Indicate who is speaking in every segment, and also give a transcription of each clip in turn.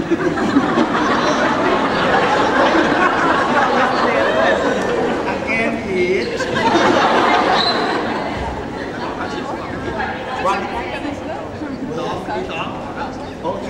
Speaker 1: ออเกนอีทวันโอเ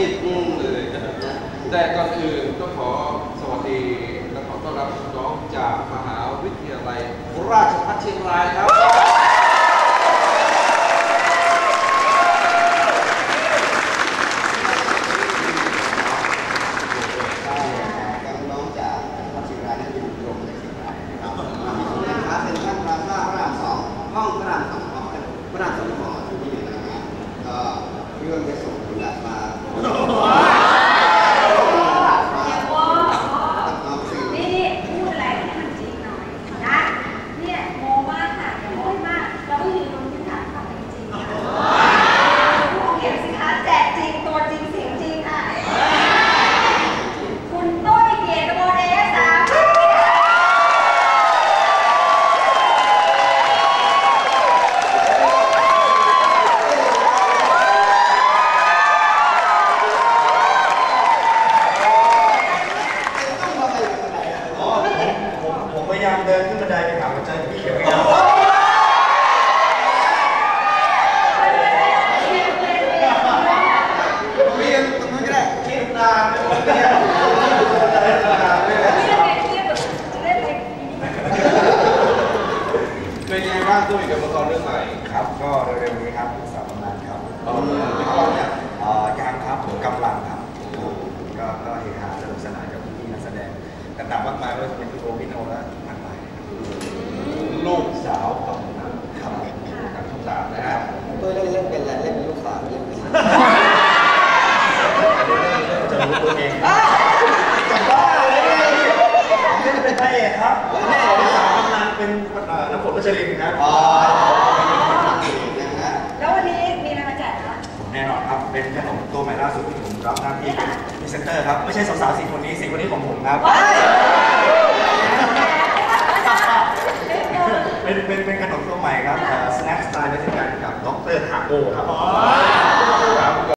Speaker 1: ำ
Speaker 2: มุกสิ้น
Speaker 3: อื
Speaker 2: ม
Speaker 4: เล
Speaker 2: ยแต่ก่อนอื่นก็ขอสวัสดีและขอต้อนรับน้องจากมหาวิทยาลัยราชภัฏเชียงรายครั
Speaker 3: บน้องจากวัดเชียงรายนั่นอยู่ตรงในเชียงรายนะครับมาที่ศูนย์การค้าเซ็นทรัลพลาซ่าพระรามสองห้องพระรามสองห้องพระรามสองหอที่นี่นะฮะก็เรื่องจะส่งคุณมา
Speaker 4: เดี๋ยวว่า
Speaker 3: น้องสี่
Speaker 4: นี่พูดอะไรให้มันจริงหน่อยนะเนี่ยโมมากค่ะอย่าโม้มากเราต้องยืนบนพื้นฐานความเป็นจริงค่ะผู้เขียนสิคะแจกจริงตัวจริงเสียงจริงค่ะ คุณตุ้ยเกียรติกมลเอกสาม
Speaker 3: ต้องมาอะไรกันไหนอะ
Speaker 1: อ๋อผมผมผมพยายามเดินขึ้นบันไดไปหาหัวใจพี่เขียวไม่ได้
Speaker 3: เรียนตรงนั้นก็ได้
Speaker 1: คิดนานเลยผมเนี่ยเดินนานเลย
Speaker 2: เป็นยังไงบ้างตุ้ยกับละครเรื่องใหม่
Speaker 1: ครับ ก็เร็วๆนี้ครับสามวันครับ
Speaker 2: อ๋อ
Speaker 1: เป็นกองเนี่ยเอ่อยังครับผมกำลังครับก็ก็เฮฮาสนุกสนานกับพี่นักแสดงต่างๆมากมายไม่ว่าจะเป็นพี่โอพี่โนและมากมาย
Speaker 2: ลูกสาวกับนัน
Speaker 1: ครับ
Speaker 2: กับทุกสาวนะฮะ
Speaker 3: ตัวเล่นเล่นเป็นอะไรเล่นเป็นลูกสาวเล่นเป็น
Speaker 1: จะรู้ตัวเองจะบ้าเลยไม่ได้เป็นพระเอกครับแม่สาวกำลังเป็นเอ่อน้ำฝนพัชรินครับ
Speaker 3: อ๋อนะฮะ
Speaker 4: แล้ววันนี้มีอะไรมาแจกคะ
Speaker 1: แน่นอน ครับเป็นขนมตัวใหม่ล่าสุดที่ผมรับหน้าที่เป็นพรีเซนเตอร์ครับไม่ใช่สาวๆสี่คนนี้สี่คนนี้ของผมครับเป็นเป็นเป็นขนมตัวใหม่ครับสแน็คสไตล์เมซิกันกับดรฮาโกครับ